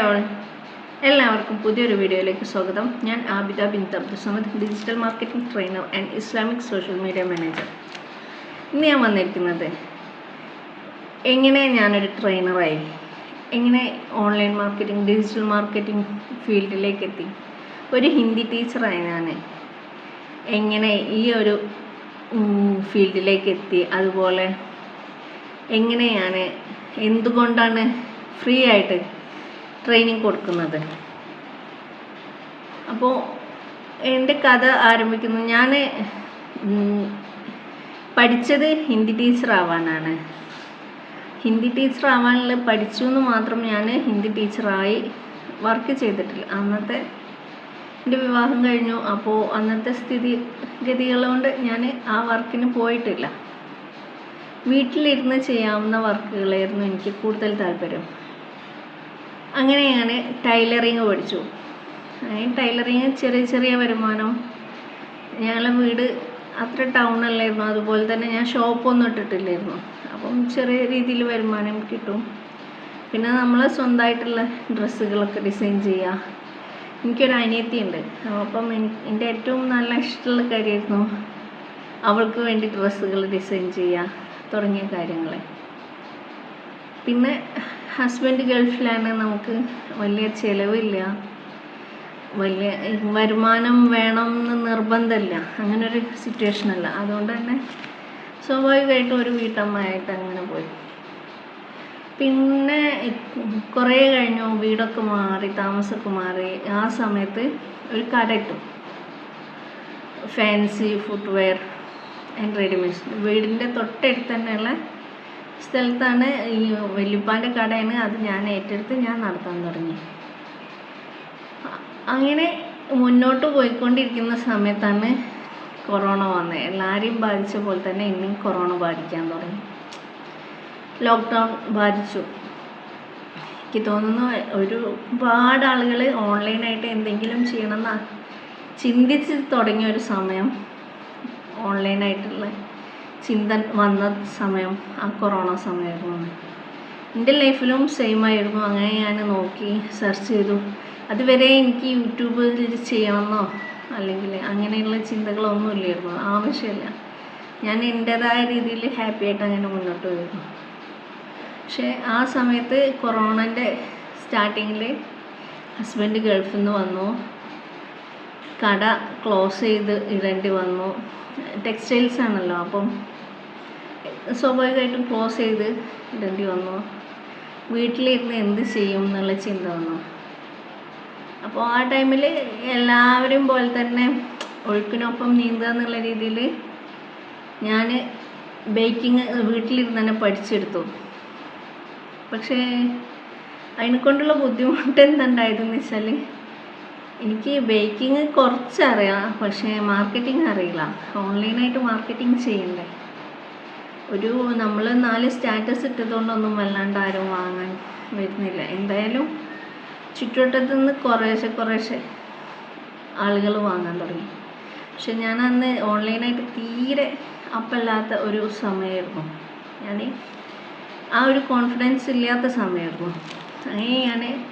Hi all. എല്ലാവർക്കും പുതിയൊരു വീഡിയോയിലേക്ക് സ്വാഗതം. ഞാൻ Abida bin Abdussamad digital marketing trainer and Islamic social media manager ഇന്ന് ഞാൻ വന്നിരിക്കുന്നത് എങ്ങനെ ഞാനൊരു ട്രെയിനറായി എങ്ങനെ ഓൺലൈൻ മാർക്കറ്റിംഗ് ഡിജിറ്റൽ മാർക്കറ്റിംഗ് ഫീൽഡിലേക്ക് എത്തി? ഒരു ഹിന്ദി ടീച്ചറായി ഞാൻ എങ്ങനെ ഈ ഒരു ഫീൽഡിലേക്ക് എത്തി? അതുപോലെ എങ്ങനെയാണ് എന്തുകൊണ്ടാണ് ഫ്രീ ആയിട്ട് ട്രെയിനിങ് കൊടുക്കുന്നത്. അപ്പോൾ എന്റെ കഥ ആരംഭിക്കുന്നു. ഞാൻ പഠിച്ചത് ഹിന്ദി ടീച്ചർ ആവാനാണ്. ഹിന്ദി ടീച്ചർ ആവാനുള്ള പഠിച്ചു എന്ന് മാത്രം ഞാൻ ഹിന്ദി ടീച്ചറായി വർക്ക് ചെയ്തിട്ടില്ല. അന്നത്തെ എന്റെ വിവാഹം കഴിഞ്ഞു. അപ്പോൾ അന്നത്തെ സ്ഥിതി ഗതികളുകൊണ്ട് ഞാൻ ആ വർക്കിന് പോയിട്ടില്ല. വീട്ടിലിരുന്ന് ചെയ്യാവുന്ന വർക്കുകളായിരുന്നു എനിക്ക് കൂടുതൽ താല്പര്യം. അങ്ങനെ ഞാൻ ടൈലറിങ് പഠിച്ചു. അങ്ങനെ ടൈലറിങ് ചെറിയ ചെറിയ വരുമാനം. ഞങ്ങളെ വീട് അത്ര ടൗൺ അല്ലായിരുന്നു. അതുപോലെ തന്നെ ഞാൻ ഷോപ്പൊന്നും ഇട്ടിട്ടില്ലായിരുന്നു. അപ്പം ചെറിയ രീതിയിൽ വരുമാനം കിട്ടും. പിന്നെ നമ്മൾ സ്വന്തമായിട്ടുള്ള ഡ്രസ്സുകളൊക്കെ ഡിസൈൻ ചെയ്യുക. എനിക്കൊരു അനിയത്തിയുണ്ട്. അപ്പം എന്റെ ഏറ്റവും നല്ല ഇഷ്ടമുള്ള കാര്യമായിരുന്നു അവൾക്ക് വേണ്ടി ഡ്രസ്സുകൾ ഡിസൈൻ ചെയ്യുക തുടങ്ങിയ കാര്യങ്ങൾ പിന്നെ ഹസ്ബൻഡ് ഗൾഫിലാണ്. നമുക്ക് വലിയ ചിലവില്ല. വലിയ വരുമാനം വേണം എന്ന് നിർബന്ധമില്ല അങ്ങനൊരു അല്ല. അതുകൊണ്ട് തന്നെ സ്വാഭാവികമായിട്ടും ഒരു വീട്ടമ്മയായിട്ട് അങ്ങനെ പോയി. പിന്നെ കുറേ കഴിഞ്ഞു. വീടൊക്കെ മാറി താമസമൊക്കെ മാറി. ആ സമയത്ത് ഒരു കട ഇട്ടു. ഫാൻസി ഫുട്വെയർ ആൻഡ് റെഡിമെയ്ഡ്സ് വീടിന്റെ തൊട്ടടുത്ത് തന്നെയുള്ള സ്ഥലത്താണ് ഈ വല്യുപ്പാന്റെ കടയാണ്. അത് ഞാൻ ഏറ്റെടുത്ത് ഞാൻ നടത്താൻ തുടങ്ങി. അങ്ങനെ മുന്നോട്ട് പോയിക്കൊണ്ടിരിക്കുന്ന സമയത്താണ് കൊറോണ വന്നത് എല്ലാവരെയും ബാധിച്ച പോലെ തന്നെ എന്നെയും കൊറോണ ബാധിക്കാൻ തുടങ്ങി. ലോക്ക്ഡൗൺ ബാധിച്ചു. എനിക്ക് തോന്നുന്നു ഒരുപാട് ആളുകൾ ഓൺലൈനായിട്ട് എന്തെങ്കിലും ചെയ്യണമെന്ന് ചിന്തിച്ച് തുടങ്ങിയ ഒരു സമയം ഓൺലൈനായിട്ടുള്ള ചിന്ത വന്ന സമയം ആ കൊറോണ സമയമായിരുന്നു. എന്റെ ലൈഫിലും സെയിം ആയിരുന്നു. അങ്ങനെ ഞാൻ നോക്കി സെർച്ച് ചെയ്തു. അതുവരെ എനിക്ക് യൂട്യൂബിൽ ചെയ്യണമെന്നോ അല്ലെങ്കിൽ അങ്ങനെയുള്ള ചിന്തകളൊന്നും ഇല്ലായിരുന്നു. ആവശ്യമില്ല ഞാൻ എന്റേതായ രീതിയിൽ ഹാപ്പി ആയിട്ട് അങ്ങനെ മുന്നോട്ട് പോയിരുന്നു. പക്ഷേ ആ സമയത്ത് കൊറോണന്റെ സ്റ്റാർട്ടിങ്ങിൽ ഹസ്ബൻഡ് ഗൾഫിൽ നിന്ന് വന്നു. കട ക്ലോസ് ചെയ്ത് ഇടേണ്ടി വന്നു. ടെക്സ്റ്റൈൽസ് ആണല്ലോ അപ്പം സ്വാഭാവികമായിട്ടും ക്ലോസ് ചെയ്ത് ഇടേണ്ടി വന്നു. വീട്ടിലിരുന്ന് എന്ത് ചെയ്യും എന്നുള്ള ചിന്ത വന്നു. അപ്പോൾ ആ ടൈമിൽ എല്ലാവരും പോലെ തന്നെ ഒഴുക്കിനൊപ്പം നീന്തുക എന്നുള്ള രീതിയിൽ ഞാൻ ബേക്കിംഗ് വീട്ടിലിരുന്ന് തന്നെ പഠിച്ചെടുത്തു. പക്ഷേ അതിനെക്കൊണ്ടുള്ള ബുദ്ധിമുട്ട് എന്തുണ്ടായതെന്ന് വെച്ചാൽ എനിക്ക് ബേക്കിംഗ് കുറച്ചറിയാം പക്ഷേ മാർക്കറ്റിംഗ് അറിയില്ല. ഓൺലൈനായിട്ട് മാർക്കറ്റിംഗ് ചെയ്യണ്ടേ? ഒരു നമ്മൾ നാല് സ്റ്റാറ്റസ് ഇട്ടതുകൊണ്ടൊന്നും വല്ലാണ്ട് ആരും വാങ്ങാൻ വരുന്നില്ല. എന്തായാലും ചുറ്റുവട്ടത്തു നിന്ന് കുറേശ്ശെ കുറേശ്ശെ ആളുകൾ വാങ്ങാൻ തുടങ്ങി. പക്ഷെ ഞാൻ അന്ന് ഓൺലൈനായിട്ട് തീരെ അപ്പല്ലാത്ത ഒരു സമയമായിരുന്നു. ഞാൻ ആ ഒരു കോൺഫിഡൻസ് ഇല്ലാത്ത സമയമായിരുന്നു. അങ്ങനെ ഞാൻ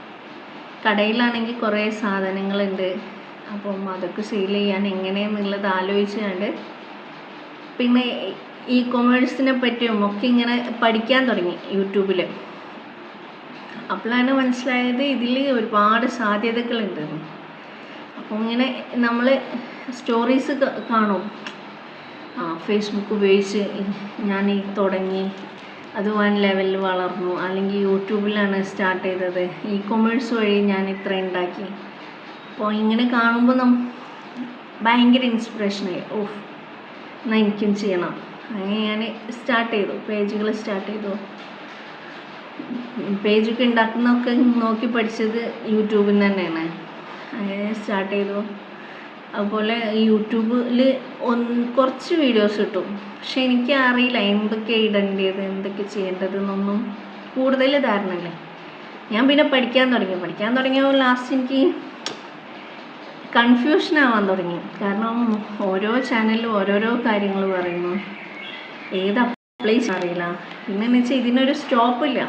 കടയിലാണെങ്കിൽ കുറേ സാധനങ്ങളുണ്ട്. അപ്പം അതൊക്കെ സെയിൽ ചെയ്യാൻ എങ്ങനെയെന്നുള്ളത് ആലോചിച്ചുകൊണ്ട് പിന്നെ ഇ കൊമേഴ്സിനെ പറ്റിയും ഒക്കെ ഇങ്ങനെ പഠിക്കാൻ തുടങ്ങി യൂട്യൂബിൽ അപ്പോഴാണ് മനസ്സിലായത് ഇതിൽ ഒരുപാട് സാധ്യതകളുണ്ട്. അപ്പോൾ ഇങ്ങനെ നമ്മൾ സ്റ്റോറീസ് കാണും. ഫേസ്ബുക്ക് ഉപയോഗിച്ച് ഞാൻ തുടങ്ങി. അത് വൺ ലെവലിൽ വളർന്നു. അല്ലെങ്കിൽ യൂട്യൂബിലാണ് സ്റ്റാർട്ട് ചെയ്തത്. ഇ കൊമേഴ്സ് വഴി ഞാൻ ഇത്ര ഉണ്ടാക്കി. അപ്പോൾ ഇങ്ങനെ കാണുമ്പോൾ നം ഭയങ്കര ഇൻസ്പിറേഷനായി ഓഫ് എന്നാൽ എനിക്കും ചെയ്യണം. അങ്ങനെ ഞാൻ സ്റ്റാർട്ട് ചെയ്തു. പേജുകൾ സ്റ്റാർട്ട് ചെയ്തു. പേജൊക്കെ ഉണ്ടാക്കുന്നതൊക്കെ നോക്കി പഠിച്ചത് യൂട്യൂബിൽ തന്നെയാണ് അങ്ങനെ സ്റ്റാർട്ട് ചെയ്തു. അതുപോലെ യൂട്യൂബിൽ ഒന്ന് കുറച്ച് വീഡിയോസ് കിട്ടും. പക്ഷെ എനിക്ക് അറിയില്ല എന്തൊക്കെ ഇടേണ്ടത് എന്തൊക്കെ ചെയ്യേണ്ടത് എന്നൊന്നും കൂടുതൽ ധാരണയില്ല. ഞാൻ പിന്നെ പഠിക്കാൻ തുടങ്ങി. പഠിക്കാൻ തുടങ്ങിയപ്പോൾ ലാസ്റ്റ് എനിക്ക് കൺഫ്യൂഷൻ ആവാൻ തുടങ്ങി. കാരണം ഓരോ ചാനലിലും ഓരോരോ കാര്യങ്ങൾ പറയുന്നു. ഏത് അപ്ലൈ അറിയില്ല. പിന്നെ എന്ന് വെച്ചാൽ ഇതിനൊരു സ്റ്റോപ്പില്ല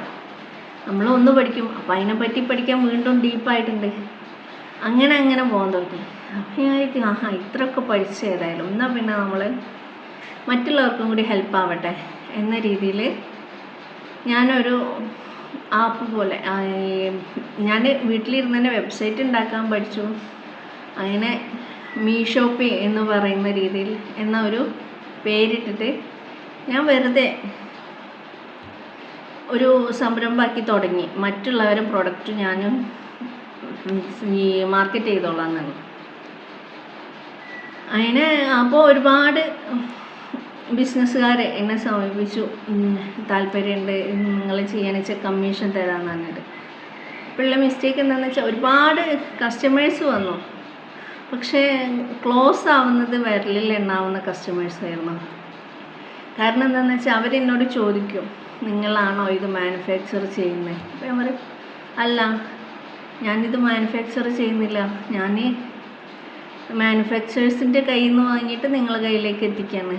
നമ്മൾ ഒന്ന് പഠിക്കും. അപ്പം അതിനെപ്പറ്റി പഠിക്കാൻ വീണ്ടും ഡീപ്പായിട്ടുണ്ട് അങ്ങനെ അങ്ങനെ പോകാൻ തുടങ്ങി. അപ്പം ഞാൻ ആഹാ ഇത്രയൊക്കെ പഠിച്ച ഏതായാലും എന്നാൽ പിന്നെ നമ്മൾ മറ്റുള്ളവർക്കും കൂടി ഹെൽപ്പ് ആവട്ടെ എന്ന രീതിയിൽ ഞാനൊരു ആപ്പ് പോലെ ഞാൻ വീട്ടിലിരുന്ന് തന്നെ വെബ്സൈറ്റ് ഉണ്ടാക്കാൻ പഠിച്ചു. അങ്ങനെ മീഷോപ്പി എന്ന് പറയുന്ന രീതിയിൽ എന്ന ഒരു പേരിട്ടിട്ട് ഞാൻ വെറുതെ ഒരു സംരംഭമാക്കി തുടങ്ങി. മറ്റുള്ളവരും പ്രൊഡക്റ്റ് ഞാനും ഈ മാർക്കറ്റ് ചെയ്തോളാം എന്നാണ് അതിന് അപ്പോൾ ഒരുപാട് ബിസിനസ്സുകാർ എന്നെ സമീപിച്ചു. താല്പര്യമുണ്ട് നിങ്ങൾ ചെയ്യാന്ന് വെച്ചാൽ കമ്മീഷൻ തരാമെന്ന് പറഞ്ഞിട്ട്. ഇപ്പോഴുള്ള മിസ്റ്റേക്ക് എന്താണെന്ന് വെച്ചാൽ ഒരുപാട് കസ്റ്റമേഴ്സ് വന്നു. പക്ഷേ ക്ലോസ് ആവുന്നത് വിരലിൽ എണ്ണാവുന്ന കസ്റ്റമേഴ്സ് ആയിരുന്നു. കാരണം എന്താണെന്ന് വെച്ചാൽ അവരെന്നോട് ചോദിക്കും നിങ്ങളാണോ ഇത് മാനുഫാക്ചർ ചെയ്യുന്നത് അപ്പോൾ ഞാൻ അല്ല ഞാനിത് മാനുഫാക്ചർ ചെയ്യുന്നില്ല. ഞാൻ മാനുഫാക്ചേഴ്സിന്റെ കയ്യിൽ നിന്ന് വാങ്ങിയിട്ട് നിങ്ങളുടെ കയ്യിലേക്ക് എത്തിക്കുകയാണ്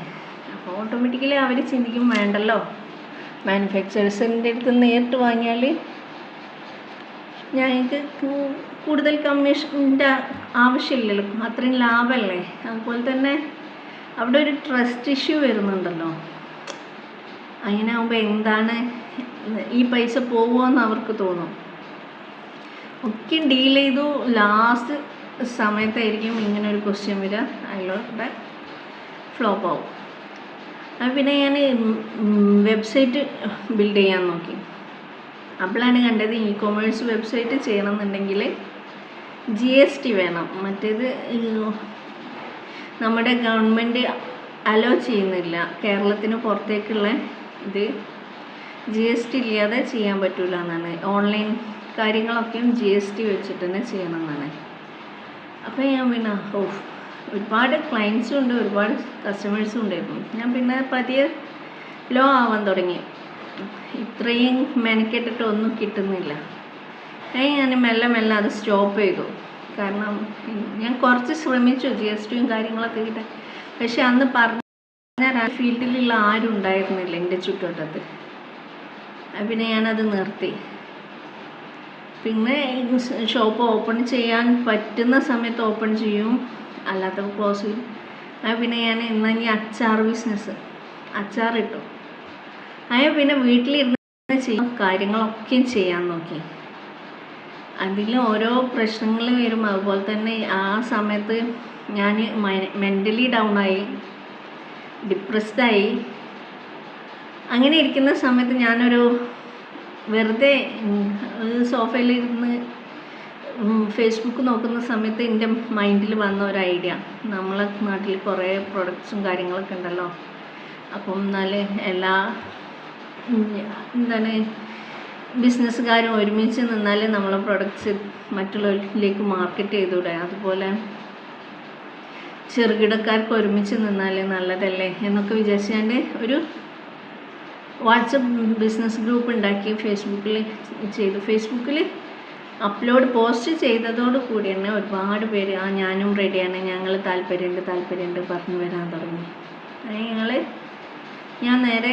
അപ്പോൾ ഓട്ടോമാറ്റിക്കലി അവർ ചിന്തിക്കും വേണ്ടല്ലോ. മാനുഫാക്ചേഴ്സിന്റെ അടുത്ത് നേരിട്ട് വാങ്ങിയാൽ ഞങ്ങൾക്ക് കൂടുതൽ കമ്മീഷന്റെ ആവശ്യമില്ലല്ലോ. അത്രയും ലാഭമല്ലേ അതുപോലെ തന്നെ അവിടെ ഒരു ട്രസ്റ്റ് ഇഷ്യൂ വരുന്നുണ്ടല്ലോ. അങ്ങനെ ആകുമ്പോൾ എന്താണ് ഈ പൈസ പോകുമോ എന്ന് അവർക്ക് തോന്നും. ഒക്കെ ഡീൽ ചെയ്തു. ലാസ്റ്റ് സമയത്തായിരിക്കും ഇങ്ങനെ ഒരു ക്വസ്റ്റ്യൻ വരിക. അതിലൂടെ ഫ്ലോപ്പ് ആവും അത് പിന്നെ ഞാൻ വെബ്സൈറ്റ് ബിൽഡ് ചെയ്യാൻ നോക്കി. അപ്പോഴാണ് കണ്ടത് ഇ കൊമേഴ്സ് വെബ്സൈറ്റ് ചെയ്യണമെന്നുണ്ടെങ്കിൽ ജി എസ് ടി വേണം. മറ്റേത് നമ്മുടെ ഗവൺമെന്റ് അലോ ചെയ്യുന്നില്ല. കേരളത്തിന് പുറത്തേക്കുള്ള ഇത് ജി എസ് ടി ഇല്ലാതെ ചെയ്യാൻ പറ്റില്ല എന്നാണ്. ഓൺലൈൻ കാര്യങ്ങളൊക്കെയും ജി എസ് ടി വെച്ചിട്ട് തന്നെ ചെയ്യണം എന്നാണ് അപ്പോൾ ഞാൻ പിന്നെ ഓ ഒരുപാട് ക്ലയൻസും ഉണ്ട് ഒരുപാട് കസ്റ്റമേഴ്സും ഉണ്ടായിരുന്നു. ഞാൻ പിന്നെ പതിയെ ലോ ആവാൻ തുടങ്ങി. ഇത്രയും മെനക്കെട്ടിട്ട് ഒന്നും കിട്ടുന്നില്ല. ഞാൻ മെല്ലെ മെല്ലെ അത് സ്റ്റോപ്പ് ചെയ്തു. കാരണം ഞാൻ കുറച്ച് ശ്രമിച്ചു ജി എസ് ടിയും കാര്യങ്ങളൊക്കെ കിട്ടാൻ. പക്ഷെ അന്ന് പറഞ്ഞ ഫീൽഡിലുള്ള ആരും ഉണ്ടായിരുന്നില്ല എന്റെ ചുറ്റുവട്ടത്ത്. അത് പിന്നെ ഞാനത് നിർത്തി. പിന്നെ ഷോപ്പ് ഓപ്പൺ ചെയ്യാൻ പറ്റുന്ന സമയത്ത് ഓപ്പൺ ചെയ്യും. അല്ലാത്തപ്പോൾ ക്ലോസ് ചെയ്യും. അത് പിന്നെ ഞാൻ എന്നാൽ ഇനി അച്ചാർ ബിസിനസ് അച്ചാർ ഇട്ടു. അത് പിന്നെ വീട്ടിലിരുന്ന് ചെയ്യും. കാര്യങ്ങളൊക്കെ ചെയ്യാൻ നോക്കി. അതിൽ ഓരോ പ്രശ്നങ്ങൾ വരും. അതുപോലെ തന്നെ ആ സമയത്ത് ഞാൻ മെന്റലി ഡൗൺ ആയി. ഡിപ്രസ്ഡ് ആയി. അങ്ങനെ ഇരിക്കുന്ന സമയത്ത് ഞാനൊരു വെറുതെ സോഫയിലിരുന്ന് ഫേസ്ബുക്ക് നോക്കുന്ന സമയത്ത് എന്റെ മൈൻഡിൽ വന്ന ഒരു ഐഡിയ. നമ്മളെ നാട്ടിൽ കുറേ പ്രൊഡക്ട്സും കാര്യങ്ങളൊക്കെ ഉണ്ടല്ലോ. അപ്പം എന്നാൽ എല്ലാ എന്താണ് ബിസിനസ്സുകാരും ഒരുമിച്ച് നിന്നാൽ നമ്മളെ പ്രൊഡക്ട്സ് മറ്റുള്ളവരിലേക്ക് മാർക്കറ്റ് ചെയ്തൂടെ. അതുപോലെ ചെറുകിടക്കാർക്ക് ഒരുമിച്ച് നിന്നാൽ നല്ലതല്ലേ എന്നൊക്കെ വിചാരിച്ച് ഞാൻ ഒരു വാട്സപ്പ് ബിസിനസ് ഗ്രൂപ്പ് ഉണ്ടാക്കി ഫേസ്ബുക്കിൽ ചെയ്തു. ഫേസ്ബുക്കിൽ അപ്ലോഡ് പോസ്റ്റ് ചെയ്തതോട് കൂടി തന്നെ ഒരുപാട് പേര് ആ ഞാനും റെഡിയാണ് ഞങ്ങൾ താല്പര്യമുണ്ട് താല്പര്യമുണ്ട് പറഞ്ഞു വരാൻ തുടങ്ങി. അങ്ങനെ ഞങ്ങൾ ഞാൻ നേരെ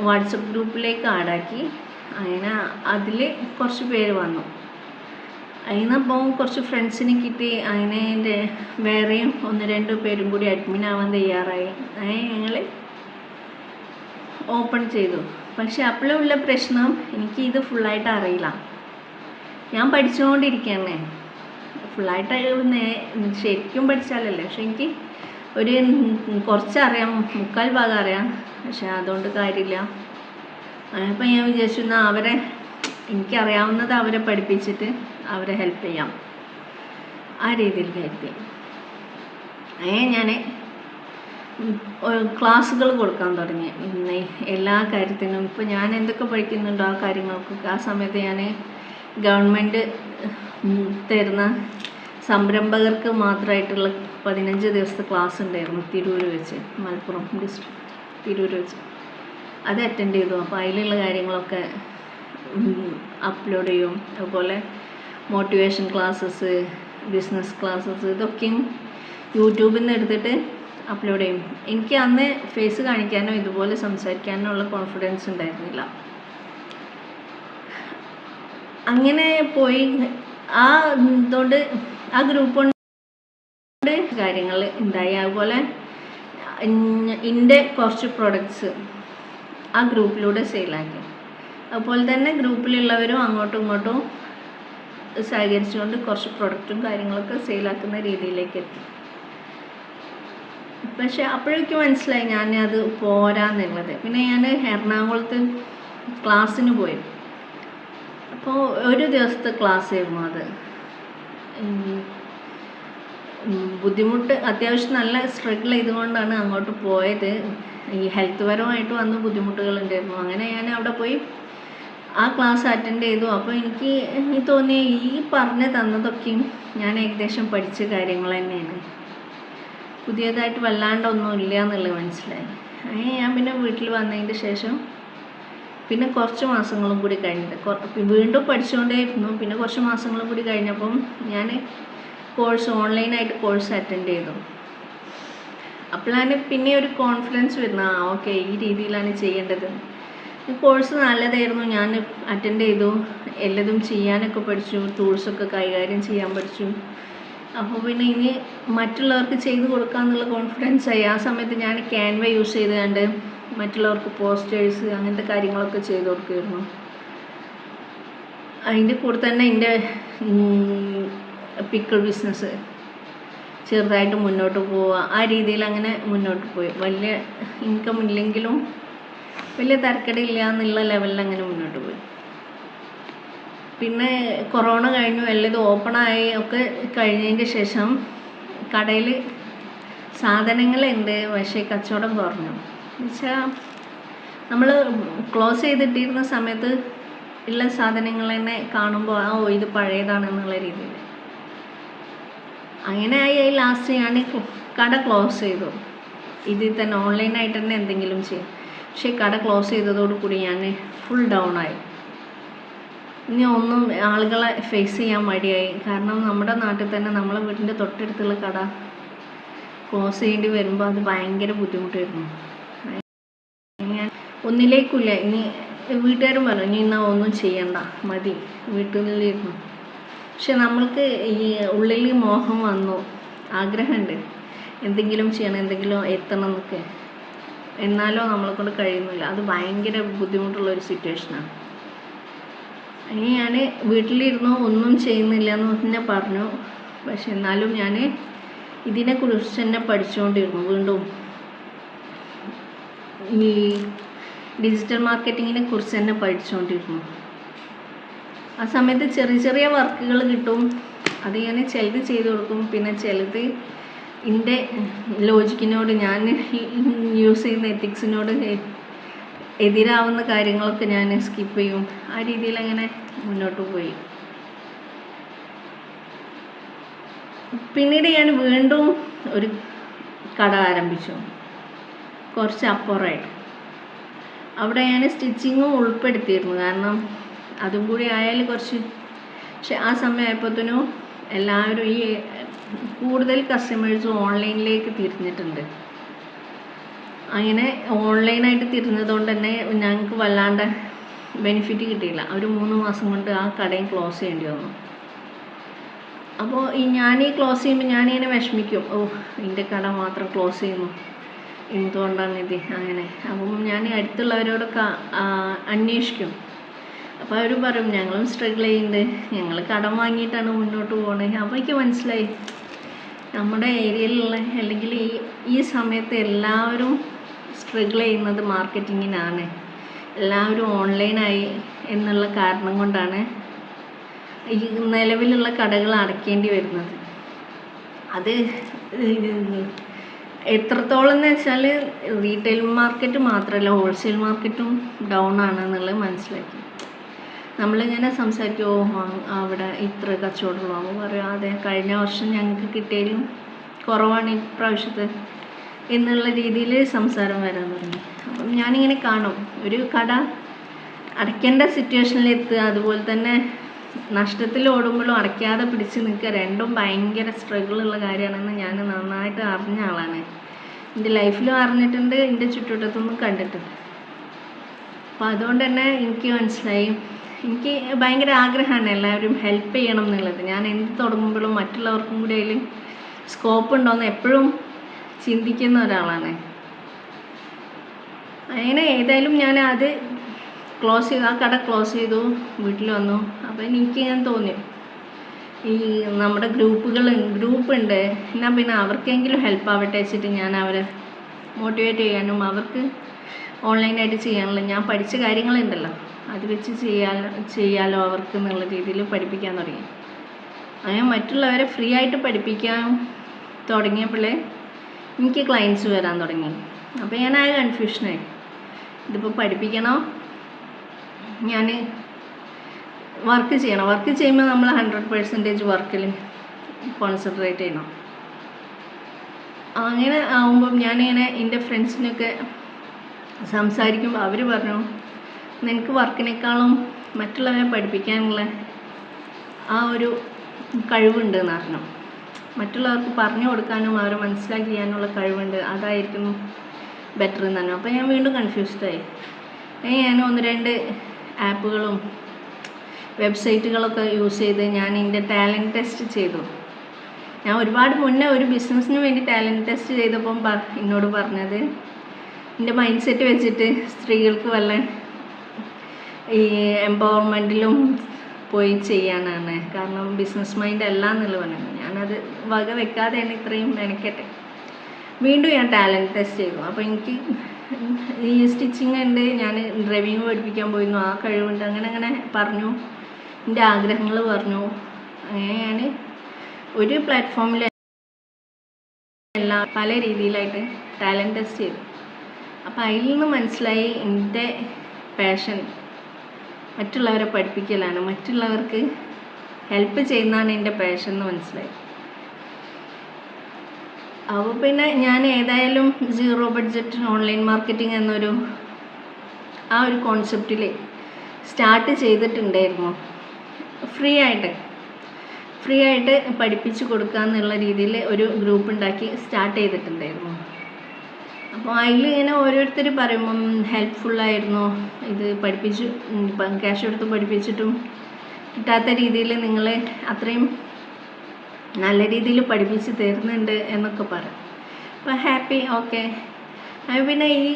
വാട്സപ്പ് ഗ്രൂപ്പിലേക്ക് ആഡാക്കി. അങ്ങനെ അതിൽ കുറച്ച് പേര് വന്നു. അതിനപ്പോൾ കുറച്ച് ഫ്രണ്ട്സിനെ കിട്ടി. എന്റെ വേറെയും ഒന്ന് രണ്ട് പേരും കൂടി അഡ്മിൻ ആവാൻ തയ്യാറായി. അങ്ങനെ ഞങ്ങൾ ഓപ്പൺ ചെയ്തു. പക്ഷെ അപ്പോഴുള്ള പ്രശ്നം എനിക്ക് ഇത് ഫുള്ളായിട്ട് അറിയില്ല. ഞാൻ പഠിച്ചുകൊണ്ടിരിക്കുകയാണ് ഫുള്ളായിട്ട് ശരിക്കും പഠിച്ചാലല്ലേ. പക്ഷെ എനിക്ക് ഒരു കുറച്ചറിയാം. മുക്കാൽ ഭാഗം അറിയാം. പക്ഷെ അതുകൊണ്ട് കാര്യമില്ല. അപ്പം ഞാൻ വിചാരിച്ചു എന്നാൽ അവരെ എനിക്കറിയാവുന്നത് അവരെ പഠിപ്പിച്ചിട്ട് അവരെ ഹെൽപ്പ് ചെയ്യാം. ആ രീതിയിൽ കരുതി. അങ്ങനെ ഞാൻ ക്ലാസ്സുകൾ കൊടുക്കാൻ തുടങ്ങി. എല്ലാ കാര്യത്തിനും ഇപ്പോൾ ഞാൻ എന്തൊക്കെ പഠിക്കുന്നുണ്ടോ ആ കാര്യങ്ങൾക്കൊക്കെ ആ സമയത്ത് ഞാൻ ഗവൺമെന്റ് തരുന്ന സംരംഭകർക്ക് മാത്രമായിട്ടുള്ള പതിനഞ്ച് ദിവസത്തെ ക്ലാസ് ഉണ്ടായിരുന്നു തിരൂർ വെച്ച് മലപ്പുറം ഡിസ്ട്രിക്ട് തിരൂർ വെച്ച്. അത് അറ്റൻഡ് ചെയ്തു. അപ്പോൾ അതിലുള്ള കാര്യങ്ങളൊക്കെ അപ്ലോഡ് ചെയ്യും. അതുപോലെ മോട്ടിവേഷൻ ക്ലാസ്സസ് ബിസിനസ് ക്ലാസ്സസ് ഇതൊക്കെയും യൂട്യൂബിൽ നിന്ന് എടുത്തിട്ട് അപ്ലോഡ് ചെയ്യും എനിക്ക് അന്ന് ഫേസ് കാണിക്കാനോ ഇതുപോലെ സംസാരിക്കാനോ ഉള്ള കോൺഫിഡൻസ് ഉണ്ടായിരുന്നില്ല. അങ്ങനെ പോയി. ആ ഇതുകൊണ്ട് ആ ഗ്രൂപ്പ് കൊണ്ട് കാര്യങ്ങൾ ഉണ്ടായി. അതുപോലെ എന്റെ കുറച്ച് പ്രൊഡക്ട്സ് ആ ഗ്രൂപ്പിലൂടെ സെയിലാക്കി അതുപോലെ തന്നെ ഗ്രൂപ്പിലുള്ളവരും അങ്ങോട്ടും ഇങ്ങോട്ടും സഹകരിച്ചുകൊണ്ട് കുറച്ച് പ്രൊഡക്റ്റും കാര്യങ്ങളൊക്കെ സെയിലാക്കുന്ന രീതിയിലേക്ക് എത്തി. പക്ഷെ അപ്പോഴേക്കും മനസ്സിലായി ഞാൻ അത് പോരാന്നുള്ളത്. പിന്നെ ഞാൻ എറണാകുളത്ത് ക്ലാസ്സിന് പോയി. അപ്പോൾ ഒരു ദിവസത്തെ ക്ലാസ് ആയിരുന്നു അത് ബുദ്ധിമുട്ട് അത്യാവശ്യം നല്ല സ്ട്രഗിൾ ചെയ്തുകൊണ്ടാണ് അങ്ങോട്ട് പോയത്. ഈ ഹെൽത്ത് പരമായിട്ട് വന്ന ബുദ്ധിമുട്ടുകളുണ്ടായിരുന്നു. അങ്ങനെ ഞാൻ അവിടെ പോയി ആ ക്ലാസ് അറ്റൻഡ് ചെയ്തു. അപ്പോൾ എനിക്ക് തോന്നിയ തോന്നി ഈ പറഞ്ഞു തന്നതൊക്കെയും ഞാൻ ഏകദേശം പഠിച്ച കാര്യങ്ങൾ തന്നെയാണ്. പുതിയതായിട്ട് വല്ലാണ്ടൊന്നും ഇല്ല എന്നുള്ളത് മനസ്സിലായി. അങ്ങനെ ഞാൻ പിന്നെ വീട്ടിൽ വന്നതിന്റെ ശേഷം പിന്നെ കുറച്ച് മാസങ്ങളും കൂടി കഴിഞ്ഞിട്ട് വീണ്ടും പഠിച്ചുകൊണ്ടേയിരുന്നു. പിന്നെ കുറച്ച് മാസങ്ങളും കൂടി കഴിഞ്ഞപ്പം ഞാൻ കോഴ്സ് ഓൺലൈനായിട്ട് കോഴ്സ് അറ്റൻഡ് ചെയ്തു. അപ്പോഴാണ് പിന്നെ ഒരു കോൺഫിഡൻസ് വരുന്നത് ആ ഓക്കെ ഈ രീതിയിലാണ് ചെയ്യേണ്ടത്. കോഴ്സ് നല്ലതായിരുന്നു ഞാൻ അറ്റൻഡ് ചെയ്തു. എല്ലതും ചെയ്യാനൊക്കെ പഠിച്ചു ടൂൾസൊക്കെ കൈകാര്യം ചെയ്യാൻ പഠിച്ചു. അപ്പോൾ പിന്നെ ഇനി മറ്റുള്ളവർക്ക് ചെയ്ത് കൊടുക്കാമെന്നുള്ള കോൺഫിഡൻസ് ആയി. ആ സമയത്ത് ഞാൻ ക്യാൻവ യൂസ് ചെയ്ത് കണ്ട് മറ്റുള്ളവർക്ക് പോസ്റ്റേഴ്സ് അങ്ങനത്തെ കാര്യങ്ങളൊക്കെ ചെയ്ത് കൊടുക്കുമായിരുന്നു അതിന്റെ കൂടെ തന്നെ എന്റെ പിക്കിൾ ബിസിനസ് ചെറുതായിട്ട് മുന്നോട്ട് പോവുക. ആ രീതിയിൽ അങ്ങനെ മുന്നോട്ട് പോയി. വലിയ ഇൻകം ഇല്ലെങ്കിലും വലിയ തരക്കേടില്ല എന്നുള്ള ലെവലിൽ അങ്ങനെ മുന്നോട്ട് പോയി. പിന്നെ കൊറോണ കഴിഞ്ഞു എല്ലാം ഇത് ഓപ്പൺ ആയി ഒക്കെ കഴിഞ്ഞതിന്റെ ശേഷം കടയിൽ സാധനങ്ങളുണ്ട് പക്ഷേ കച്ചവടം കുറഞ്ഞു. എന്നുവെച്ചാൽ നമ്മൾ ക്ലോസ് ചെയ്തിട്ടിരുന്ന സമയത്ത് ഉള്ള സാധനങ്ങൾ തന്നെ കാണുമ്പോൾ ആ ഓ ഇത് പഴയതാണെന്നുള്ള രീതിയിൽ. അങ്ങനെ ആയി ലാസ്റ്റ് ഞാൻ കട ക്ലോസ് ചെയ്തു. ഇതിൽ തന്നെ ഓൺലൈനായിട്ട് തന്നെ എന്തെങ്കിലും ചെയ്യും. പക്ഷേ കട ക്ലോസ് ചെയ്തതോടുകൂടി ഞാൻ ഫുൾ ഡൗൺ ആയി. ഇനി ഒന്നും ആളുകളെ ഫേസ് ചെയ്യാൻ മടിയായി. കാരണം നമ്മുടെ നാട്ടിൽ തന്നെ നമ്മളെ വീടിന്റെ തൊട്ടടുത്തുള്ള കട ക്ലോസ് ചെയ്യേണ്ടി വരുമ്പോൾ അത് ഭയങ്കര ബുദ്ധിമുട്ടായിരുന്നു. ഞാൻ ഒന്നിലേക്കില്ല ഇനി വീട്ടുകാരും പറഞ്ഞു ഇനി എന്നാ ഒന്നും ചെയ്യണ്ട. മതി. വീട്ടിലിരുന്നു. പക്ഷെ നമ്മൾക്ക് ഈ ഉള്ളിൽ മോഹം വന്നു. ആഗ്രഹമുണ്ട്. എന്തെങ്കിലും ചെയ്യണം എന്തെങ്കിലും എത്തണം എന്നൊക്കെ. എന്നാലോ നമ്മളെ കൊണ്ട് കഴിയുന്നില്ല. അത് ഭയങ്കര ബുദ്ധിമുട്ടുള്ള ഒരു സിറ്റുവേഷനാണ് അങ്ങനെ ഞാൻ വീട്ടിലിരുന്നു ഒന്നും ചെയ്യുന്നില്ല എന്ന് തന്നെ പറഞ്ഞു. പക്ഷെ എന്നാലും ഞാൻ ഇതിനെക്കുറിച്ച് തന്നെ പഠിച്ചുകൊണ്ടിരുന്നു വീണ്ടും. ഈ ഡിജിറ്റൽ മാർക്കറ്റിങ്ങിനെ കുറിച്ച് തന്നെ പഠിച്ചുകൊണ്ടിരുന്നു ആ സമയത്ത് ചെറിയ ചെറിയ വർക്കുകൾ കിട്ടും. അത് ഞാൻ ചിലത് ചെയ്ത് കൊടുക്കും. പിന്നെ ചിലത് എന്റെ ലോജിക്കിനോട് ഞാൻ യൂസ് ചെയ്യുന്ന എത്തിക്സിനോട് എതിരാവുന്ന കാര്യങ്ങളൊക്കെ ഞാൻ സ്കിപ്പ് ചെയ്യും. ആ രീതിയിൽ അങ്ങനെ മുന്നോട്ട് പോയി. പിന്നീട് ഞാൻ വീണ്ടും ഒരു കട ആരംഭിച്ചു. കുറച്ച് അപ്പുറമായിട്ട്. അവിടെ ഞാൻ സ്റ്റിച്ചിങ്ങും ഉൾപ്പെടുത്തിയിരുന്നു. കാരണം അതും കൂടി ആയാൽ കുറച്ച് പക്ഷെ ആ സമയമായപ്പോഴത്തേനും എല്ലാവരും ഈ കൂടുതൽ കസ്റ്റമേഴ്സും ഓൺലൈനിലേക്ക് തിരിഞ്ഞിട്ടുണ്ട്. അങ്ങനെ ഓൺലൈനായിട്ട് തിരിഞ്ഞതുകൊണ്ട് തന്നെ ഞങ്ങൾക്ക് വല്ലാണ്ട് ബെനിഫിറ്റ് കിട്ടിയില്ല. ഒരു മൂന്ന് മാസം കൊണ്ട് ആ കടയും ക്ലോസ് ചെയ്യേണ്ടി വന്നു. അപ്പോൾ ഈ ഞാൻ ഈ ക്ലോസ് ചെയ്യുമ്പോൾ ഞാനിങ്ങനെ വിഷമിക്കും. ഓ എന്റെ കട മാത്രം ക്ലോസ് ചെയ്യുന്നു. എന്തുകൊണ്ടാണ് ഇത് അങ്ങനെ? അപ്പം ഞാൻ അടുത്തുള്ളവരോടൊക്കെ അന്വേഷിക്കും. അപ്പോൾ അവർ പറയും ഞങ്ങളും സ്ട്രഗിൾ ചെയ്യുന്നുണ്ട്. ഞങ്ങൾ കടം വാങ്ങിയിട്ടാണ് മുന്നോട്ട് പോകുന്നത് അപ്പോൾ എനിക്ക് മനസ്സിലായി. നമ്മുടെ ഏരിയയിലുള്ള അല്ലെങ്കിൽ ഈ ഈ സമയത്ത് എല്ലാവരും സ്ട്രഗിൾ ചെയ്യുന്നത് മാർക്കറ്റിങ്ങിനാണ് എല്ലാവരും ഓൺലൈനായി എന്നുള്ള കാരണം കൊണ്ടാണ് ഈ നിലവിലുള്ള കടകൾ അടയ്ക്കേണ്ടി വരുന്നത്. അത് എത്രത്തോളം എന്ന് വെച്ചാൽ റീറ്റെയിൽ മാർക്കറ്റ് മാത്രമല്ല ഹോൾസെയിൽ മാർക്കറ്റും ഡൗൺ ആണെന്നുള്ളത് മനസ്സിലാക്കി. നമ്മളിങ്ങനെ സംസാരിക്കും ഓ അവിടെ ഇത്ര കച്ചവടമുള്ളൂ അപ്പോൾ പറയും അതെ കഴിഞ്ഞ വർഷം ഞങ്ങൾക്ക് കിട്ടിയതിലും കുറവാണ് ഇപ്രാവശ്യത്തെ എന്നുള്ള രീതിയിൽ സംസാരം വരാൻ തുടങ്ങി. അപ്പം ഞാനിങ്ങനെ കാണും. ഒരു കട അടയ്ക്കേണ്ട സിറ്റുവേഷനിൽ എത്തുക അതുപോലെ തന്നെ നഷ്ടത്തിൽ ഓടുമ്പോഴും അടയ്ക്കാതെ പിടിച്ച് നിൽക്കുക രണ്ടും ഭയങ്കര സ്ട്രഗിൾ ഉള്ള കാര്യമാണെന്ന് ഞാൻ നന്നായിട്ട് അറിഞ്ഞ ആളാണ്. എന്റെ ലൈഫിലും അറിഞ്ഞിട്ടുണ്ട് എന്റെ ചുറ്റുവട്ടത്തൊന്നും കണ്ടിട്ടുണ്ട്. അപ്പോൾ അതുകൊണ്ട് തന്നെ എനിക്ക് മനസ്സിലായി. എനിക്ക് ഭയങ്കര ആഗ്രഹമാണ് എല്ലാവരും ഹെൽപ്പ് ചെയ്യണം എന്നുള്ളത്. ഞാൻ എന്ത് തുടങ്ങുമ്പോഴും മറ്റുള്ളവർക്കും കൂടി അതിൽ സ്കോപ്പ് ഉണ്ടോയെന്ന് എപ്പോഴും ചിന്തിക്കുന്ന ഒരാളാണ്. അങ്ങനെ ഏതായാലും ഞാൻ അത് ക്ലോസ് ചെയ്തു. ആ കട ക്ലോസ് ചെയ്തു. വീട്ടിൽ വന്നു. അപ്പോൾ എനിക്ക് ഞാൻ തോന്നി. ഈ നമ്മുടെ ഗ്രൂപ്പുകൾ ഗ്രൂപ്പ് ഉണ്ട്. എന്നാൽ പിന്നെ അവർക്കെങ്കിലും ഹെൽപ്പ് ആവട്ടെ വെച്ചിട്ട് ഞാൻ അവരെ മോട്ടിവേറ്റ് ചെയ്യാനും അവർക്ക് ഓൺലൈനായിട്ട് ചെയ്യാനുള്ള ഞാൻ പഠിച്ച കാര്യങ്ങളുണ്ടല്ലോ. അത് വെച്ച് ചെയ്യാലോ ചെയ്യാലോ അവർക്ക് എന്നുള്ള രീതിയിൽ പഠിപ്പിക്കാൻ തുടങ്ങി. അങ്ങനെ മറ്റുള്ളവരെ ഫ്രീ ആയിട്ട് പഠിപ്പിക്കാൻ തുടങ്ങിയപ്പോഴേ എനിക്ക് ക്ലയൻസ് വരാൻ തുടങ്ങി. അപ്പോൾ ഞാൻ ആ കൺഫ്യൂഷനായി ഇതിപ്പോൾ പഠിപ്പിക്കണോ? ഞാൻ വർക്ക് ചെയ്യണം? വർക്ക് ചെയ്യുമ്പോൾ നമ്മൾ ഹൺഡ്രഡ് പെർസെന്റേജ് വർക്കിൽ കോൺസെൻട്രേറ്റ് ചെയ്യണം. അങ്ങനെ ആകുമ്പം ഞാനിങ്ങനെ എന്റെ ഫ്രണ്ട്സിനൊക്കെ സംസാരിക്കുമ്പോൾ അവർ പറഞ്ഞു നിനക്ക് വർക്കിനേക്കാളും മറ്റുള്ളവരെ പഠിപ്പിക്കാനുള്ള ആ ഒരു കഴിവുണ്ട് എന്ന് പറഞ്ഞു. മറ്റുള്ളവർക്ക് പറഞ്ഞു കൊടുക്കാനും അവരെ മനസ്സിലാക്കി ചെയ്യാനുള്ള കഴിവുണ്ട്. അതായിരിക്കും ബെറ്റർ എന്ന് പറഞ്ഞു അപ്പോൾ ഞാൻ വീണ്ടും കൺഫ്യൂസ്ഡായി ഞാൻ ഒന്ന് രണ്ട് ആപ്പുകളും വെബ്സൈറ്റുകളൊക്കെ യൂസ് ചെയ്ത് ഞാൻ എന്റെ ടാലന്റ് ടെസ്റ്റ് ചെയ്തു. ഞാൻ ഒരുപാട് മുന്നേ ഒരു ബിസിനസ്സിന് വേണ്ടി ടാലന്റ് ടെസ്റ്റ് ചെയ്തപ്പം എന്നോട് പറഞ്ഞത് എന്റെ മൈൻഡ് സെറ്റ് വെച്ചിട്ട് സ്ത്രീകൾക്ക് വല്ല ഈ എംപവർമെന്റിലും പോയി ചെയ്യാനാണ്. കാരണം ബിസിനസ് മൈൻഡ് അല്ല എന്നുള്ളത് പറഞ്ഞത് ഞാനത് വക വെക്കാതെയാണ് ഇത്രയും മെനക്കെട്ടെ. വീണ്ടും ഞാൻ ടാലന്റ് ടെസ്റ്റ് ചെയ്തു. അപ്പോൾ എനിക്ക് ഈ സ്റ്റിച്ചിങ് ഉണ്ട് ഞാൻ ഡ്രൈവിങ് പഠിപ്പിക്കാൻ പോയിരുന്നു. ആ കഴിവുണ്ട്. അങ്ങനെ അങ്ങനെ പറഞ്ഞു. എന്റെ ആഗ്രഹങ്ങൾ പറഞ്ഞു. അങ്ങനെ ഞാൻ ഒരു പ്ലാറ്റ്ഫോമിൽ എല്ലാ പല രീതിയിലായിട്ട് ടാലന്റ് ടെസ്റ്റ് ചെയ്തു. അപ്പോൾ അതിൽ നിന്ന് മനസ്സിലായി എന്റെ പാഷൻ മറ്റുള്ളവരെ പഠിപ്പിക്കലാണ്. മറ്റുള്ളവർക്ക് ഹെൽപ്പ് ചെയ്യുന്നതാണ് എന്റെ പാഷൻ എന്ന് മനസ്സിലായി. അപ്പോൾ പിന്നെ ഞാൻ ഏതായാലും സീറോ ബഡ്ജറ്റ് ഓൺലൈൻ മാർക്കറ്റിംഗ് എന്നൊരു ആ ഒരു കോൺസെപ്റ്റിൽ സ്റ്റാർട്ട് ചെയ്തിട്ടുണ്ടായിരുന്നു. ഫ്രീ ആയിട്ട്. ഫ്രീ ആയിട്ട് പഠിപ്പിച്ചു കൊടുക്കുക എന്നുള്ള രീതിയിൽ ഒരു ഗ്രൂപ്പ് ഉണ്ടാക്കി സ്റ്റാർട്ട് ചെയ്തിട്ടുണ്ടായിരുന്നു. അപ്പോൾ അതിൽ ഇങ്ങനെ ഓരോരുത്തർ പറയുമ്പം ഹെൽപ്ഫുള്ളായിരുന്നു ഇത് പഠിപ്പിച്ചു ക്യാഷ് കൊടുത്ത് പഠിപ്പിച്ചിട്ടും കിട്ടാത്ത രീതിയിൽ നിങ്ങൾ അത്രയും നല്ല രീതിയിൽ പഠിപ്പിച്ച് തരുന്നുണ്ട് എന്നൊക്കെ പറയും. അപ്പോൾ ഹാപ്പി ഓക്കെ പിന്നെ ഈ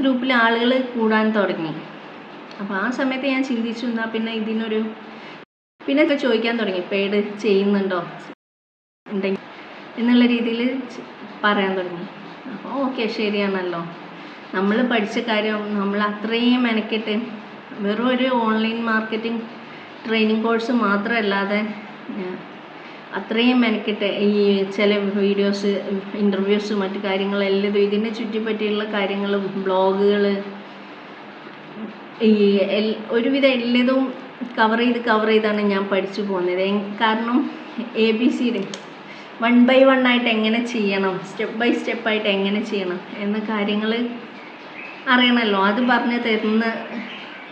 ഗ്രൂപ്പിലെ ആളുകൾ കൂടാൻ തുടങ്ങി. അപ്പോൾ ആ സമയത്ത് ഞാൻ ചിന്തിച്ചു എന്നാൽ പിന്നെ ഇതിനൊരു പിന്നെ ഒക്കെ ചോദിക്കാൻ തുടങ്ങി. പെയ്ഡ് ചെയ്യുന്നുണ്ടോ? ഉണ്ടെങ്കിൽ എന്നുള്ള രീതിയിൽ പറയാൻ തുടങ്ങി. അപ്പോൾ ഓക്കെ ശരിയാണല്ലോ. നമ്മൾ പഠിച്ച കാര്യം നമ്മൾ അത്രയും മെനക്കെട്ട് വെറും ഒരു ഓൺലൈൻ മാർക്കറ്റിംഗ് ട്രെയിനിങ് കോഴ്സ് മാത്രമല്ലാതെ അത്രയും മെനക്കെട്ട് ഈ ചില വീഡിയോസ് ഇന്റർവ്യൂസ് മറ്റു കാര്യങ്ങളെല്ലാം ഇതിനെ ചുറ്റിപ്പറ്റിയുള്ള കാര്യങ്ങൾ ബ്ലോഗുകൾ ഈ എൽ ഒരുവിധം എല്ലതും കവർ ചെയ്ത് കവർ ചെയ്താണ് ഞാൻ പഠിച്ചു പോകുന്നത്. കാരണം എ ബി സിയുടെ വൺ ബൈ വൺ ആയിട്ട് എങ്ങനെ ചെയ്യണം? സ്റ്റെപ്പ് ബൈ സ്റ്റെപ്പ് ആയിട്ട് എങ്ങനെ ചെയ്യണം? എന്ന കാര്യങ്ങൾ അറിയണമല്ലോ അത് പറഞ്ഞ് തരുന്ന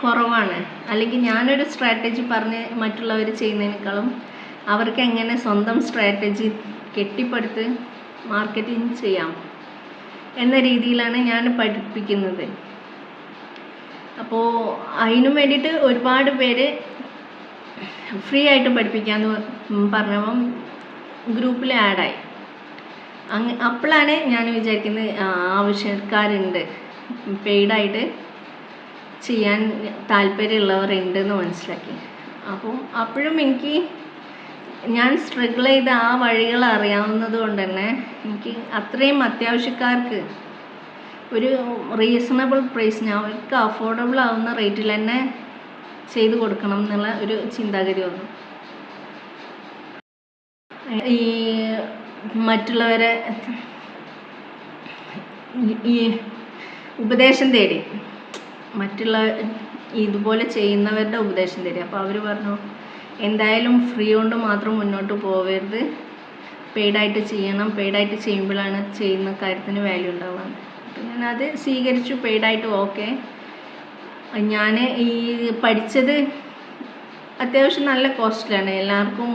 കുറവാണ്. അല്ലെങ്കിൽ ഞാനൊരു സ്ട്രാറ്റജി പറഞ്ഞ് മറ്റുള്ളവർ ചെയ്യുന്നതിനേക്കാളും അവർക്ക് എങ്ങനെ സ്വന്തം സ്ട്രാറ്റജി കെട്ടിപ്പടുത്ത് മാർക്കറ്റിംഗ് ചെയ്യാം എന്ന രീതിയിലാണ് ഞാൻ പഠിപ്പിക്കുന്നത്. അപ്പോൾ അതിനു വേണ്ടിയിട്ട് ഒരുപാട് പേര് ഫ്രീ ആയിട്ട് പഠിപ്പിക്കാമെന്ന് പറഞ്ഞപ്പം ഗ്രൂപ്പിൽ ആഡായി. അങ്ങ് അപ്പോഴാണ് ഞാൻ വിചാരിക്കുന്നത് ആവശ്യക്കാരുണ്ട്. പെയ്ഡായിട്ട് ചെയ്യാൻ താല്പര്യമുള്ളവർ ഉണ്ടെന്ന് മനസ്സിലാക്കി. അപ്പോൾ അപ്പോഴും എനിക്ക് ഞാൻ സ്ട്രഗിൾ ചെയ്ത ആ വഴികൾ അറിയാവുന്നത് കൊണ്ട് തന്നെ എനിക്ക് അത്രയും അത്യാവശ്യക്കാർക്ക് ഒരു റീസണബിൾ പ്രൈസ് പ്രൈസിന് അവർക്ക് അഫോർഡബിൾ ആവുന്ന റേറ്റിൽ തന്നെ ചെയ്തു കൊടുക്കണം എന്നുള്ള ഒരു ചിന്താഗതി വന്നു. ഈ മറ്റുള്ളവരെ ഈ ഉപദേശം തേടി. മറ്റുള്ള ഇതുപോലെ ചെയ്യുന്നവരുടെ ഉപദേശം തേടി. അപ്പോൾ അവർ പറഞ്ഞു എന്തായാലും ഫ്രീ കൊണ്ട് മാത്രം മുന്നോട്ട് പോകരുത് പെയ്ഡായിട്ട് ചെയ്യണം. പെയ്ഡായിട്ട് ചെയ്യുമ്പോഴാണ് ചെയ്യുന്ന കാര്യത്തിന് വാല്യൂ ഉണ്ടാവുക. അപ്പം ഞാനത് സ്വീകരിച്ചു. പെയ്ഡായിട്ട് ഓക്കെ ഞാൻ ഈ പഠിച്ചത് അത്യാവശ്യം നല്ല കോസ്റ്റിലാണ് എല്ലാവർക്കും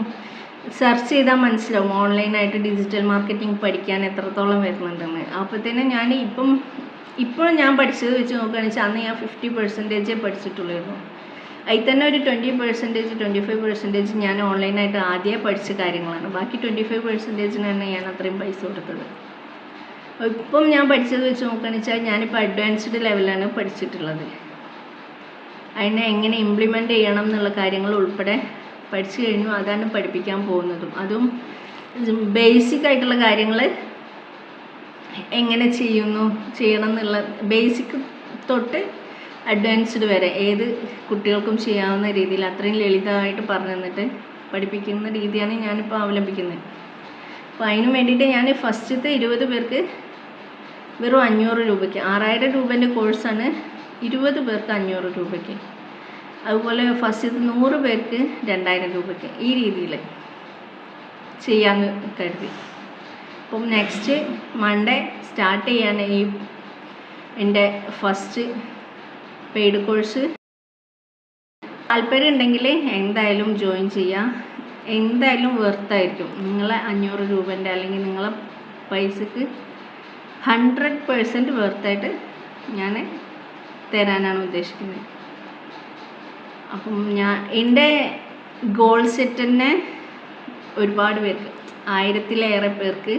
സെർച്ച് ചെയ്താൽ മനസ്സിലാവും. ഓൺലൈനായിട്ട് ഡിജിറ്റൽ മാർക്കറ്റിംഗ് പഠിക്കാൻ എത്രത്തോളം വരുന്നുണ്ടെന്ന്. അപ്പോഴത്തേനും ഞാൻ ഇപ്പം ഇപ്പോൾ ഞാൻ പഠിച്ചത് വെച്ച് നോക്കുകയാണെന്ന് വെച്ചാൽ അന്ന് ഞാൻ ഫിഫ്റ്റി പെർസെന്റേജേ പഠിച്ചിട്ടുള്ളൂ അതിൽ തന്നെ ഒരു twenty percentage twenty five percentage ഞാൻ ഓൺലൈനായിട്ട് ആദ്യമേ പഠിച്ച കാര്യങ്ങളാണ്. ബാക്കി ട്വന്റി ഫൈവ് പെർസെന്റേജിനാണ് ഞാൻ അത്രയും പൈസ കൊടുത്തത്. ഇപ്പം ഞാൻ പഠിച്ചത് വെച്ച് നോക്കുകയാണെന്ന് വെച്ചാൽ ഞാനിപ്പോൾ അഡ്വാൻസ്ഡ് ലെവലാണ് പഠിച്ചിട്ടുള്ളത്. അതിനെ എങ്ങനെ ഇംപ്ലിമെന്റ് ചെയ്യണം എന്നുള്ള കാര്യങ്ങൾ ഉൾപ്പെടെ പഠിച്ചു കഴിഞ്ഞു അതാണ് പഠിപ്പിക്കാൻ പോകുന്നതും. അതും ബേസിക് ആയിട്ടുള്ള കാര്യങ്ങൾ എങ്ങനെ ചെയ്യുന്നു ചെയ്യണം എന്നുള്ള ബേസിക് തൊട്ട് അഡ്വാൻസ്ഡ് വരെ ഏത് കുട്ടികൾക്കും ചെയ്യാവുന്ന രീതിയിൽ അത്രയും ലളിതമായിട്ട് പറഞ്ഞു തന്നിട്ട് പഠിപ്പിക്കുന്ന രീതിയാണ് ഞാനിപ്പോൾ അവലംബിക്കുന്നത്. അപ്പോൾ അതിന് വേണ്ടിയിട്ട് ഞാൻ ഫസ്റ്റത്തെ ഇരുപത് പേർക്ക് വെറും അഞ്ഞൂറ് രൂപയ്ക്ക് ആറായിരം രൂപേന്റെ കോഴ്സാണ് ഇരുപത് പേർക്ക് അഞ്ഞൂറ് രൂപയ്ക്ക്. അതുപോലെ ഫസ്റ്റ് നൂറ് പേർക്ക് രണ്ടായിരം രൂപയ്ക്ക് ഈ രീതിയിൽ ചെയ്യാമെന്ന് കരുതി. അപ്പം നെക്സ്റ്റ് മൺഡേ സ്റ്റാർട്ട് ചെയ്യാൻ ഈ എന്റെ ഫസ്റ്റ് പെയ്ഡ് കോഴ്സ് താല്പര്യം ഉണ്ടെങ്കിൽ എന്തായാലും ജോയിൻ ചെയ്യാം എന്തായാലും വെർത്തായിരിക്കും നിങ്ങളെ അഞ്ഞൂറ് രൂപേന്റെ അല്ലെങ്കിൽ നിങ്ങളെ പൈസക്ക് ഹൺഡ്രഡ് പേഴ്സന്റ് വെർത്തായിട്ട് ഞാൻ തരാനാണ് ഉദ്ദേശിക്കുന്നത്. അപ്പം ഞാൻ എന്റെ ഗോൾ സെറ്റ് തന്നെ ഒരുപാട് പേർക്ക് ആയിരത്തിലേറെ പേർക്ക്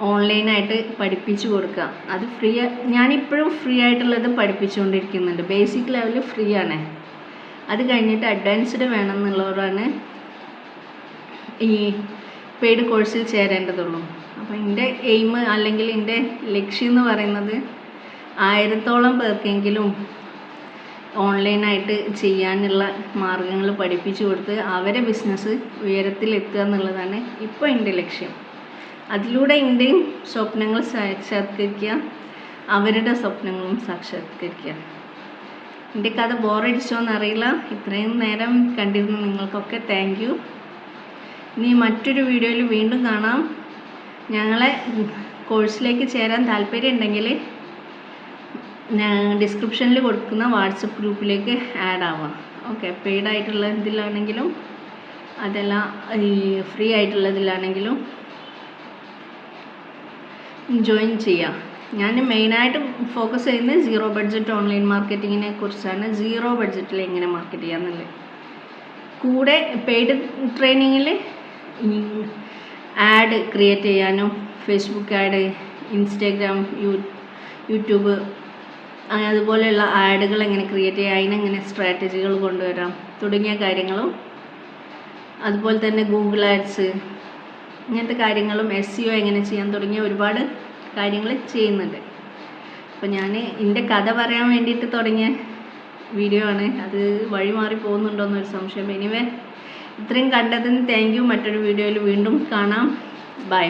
ഓൺലൈനായിട്ട് പഠിപ്പിച്ചു കൊടുക്കുക. അത് ഫ്രീ ഞാനിപ്പോഴും ഫ്രീ ആയിട്ടുള്ളത് പഠിപ്പിച്ചുകൊണ്ടിരിക്കുന്നുണ്ട്. ബേസിക് ലെവൽ ഫ്രീ ആണ്. അത് കഴിഞ്ഞിട്ട് അഡ്വാൻസ്ഡ് വേണം എന്നുള്ളവരാണ് ഈ പെയ്ഡ് കോഴ്സിൽ ചേരേണ്ടതുള്ളൂ. അപ്പോൾ എന്റെ എയിം അല്ലെങ്കിൽ എന്റെ ലക്ഷ്യം എന്ന് പറയുന്നത് ആയിരത്തോളം പേർക്കെങ്കിലും ഓൺലൈനായിട്ട് ചെയ്യാനുള്ള മാർഗങ്ങൾ പഠിപ്പിച്ചു കൊടുത്ത് അവരെ ബിസിനസ് ഉയരത്തിലെത്തുക എന്നുള്ളതാണ് ഇപ്പോൾ എന്റെ ലക്ഷ്യം. അതിലൂടെ എന്റെയും സ്വപ്നങ്ങൾ സാക്ഷാത്കരിക്കുക അവരുടെ സ്വപ്നങ്ങളും സാക്ഷാത്കരിക്കുക. എന്റെ കഥ ബോറടിച്ചോ എന്നറിയില്ല. ഇത്രയും നേരം കണ്ടിരുന്ന നിങ്ങൾക്കൊക്കെ താങ്ക് യു ഇനി മറ്റൊരു വീഡിയോയിൽ വീണ്ടും കാണാം. ഞങ്ങളെ കോഴ്സിലേക്ക് ചേരാൻ താല്പര്യം ഉണ്ടെങ്കിൽ ഡിസ്ക്രിപ്ഷനിൽ കൊടുക്കുന്ന വാട്സപ്പ് ഗ്രൂപ്പിലേക്ക് ആഡ് ആവാം. ഓക്കെ പെയ്ഡ് ആയിട്ടുള്ള ഇതിലാണെങ്കിലും അതല്ല ഈ ഫ്രീ ആയിട്ടുള്ളതിലാണെങ്കിലും ജോയിൻ ചെയ്യാം. ഞാൻ മെയിനായിട്ട് ഫോക്കസ് ചെയ്യുന്നത് സീറോ ബഡ്ജറ്റ് ഓൺലൈൻ മാർക്കറ്റിങ്ങിനെ കുറിച്ചാണ്. സീറോ ബഡ്ജറ്റിൽ എങ്ങനെ മാർക്കറ്റ് ചെയ്യാമെന്നുള്ളത് കൂടെ പെയ്ഡ് ട്രെയിനിങ്ങിൽ ആഡ് ക്രിയേറ്റ് ചെയ്യാനും ഫേസ്ബുക്ക് ആഡ് ഇൻസ്റ്റാഗ്രാം യൂട്യൂബ് അതുപോലെയുള്ള ആഡുകൾ എങ്ങനെ ക്രിയേറ്റ് ചെയ്യാം അതിനെങ്ങനെ സ്ട്രാറ്റജികൾ കൊണ്ടുവരാം തുടങ്ങിയ കാര്യങ്ങളും. അതുപോലെ തന്നെ ഗൂഗിൾ ആഡ്സ് ഇങ്ങനത്തെ കാര്യങ്ങളും എസ് സി ഒ എങ്ങനെ ചെയ്യാൻ തുടങ്ങിയ ഒരുപാട് കാര്യങ്ങൾ ചെയ്യുന്നുണ്ട്. അപ്പോൾ ഞാൻ എന്റെ കഥ പറയാൻ വേണ്ടിയിട്ട് തുടങ്ങിയ വീഡിയോ ആണ്. അത് വഴി മാറി പോകുന്നുണ്ടോ എന്നൊരു സംശയം. എനിവേ ഇത്രയും കണ്ടതിന് താങ്ക് യു മറ്റൊരു വീഡിയോയിൽ വീണ്ടും കാണാം. ബൈ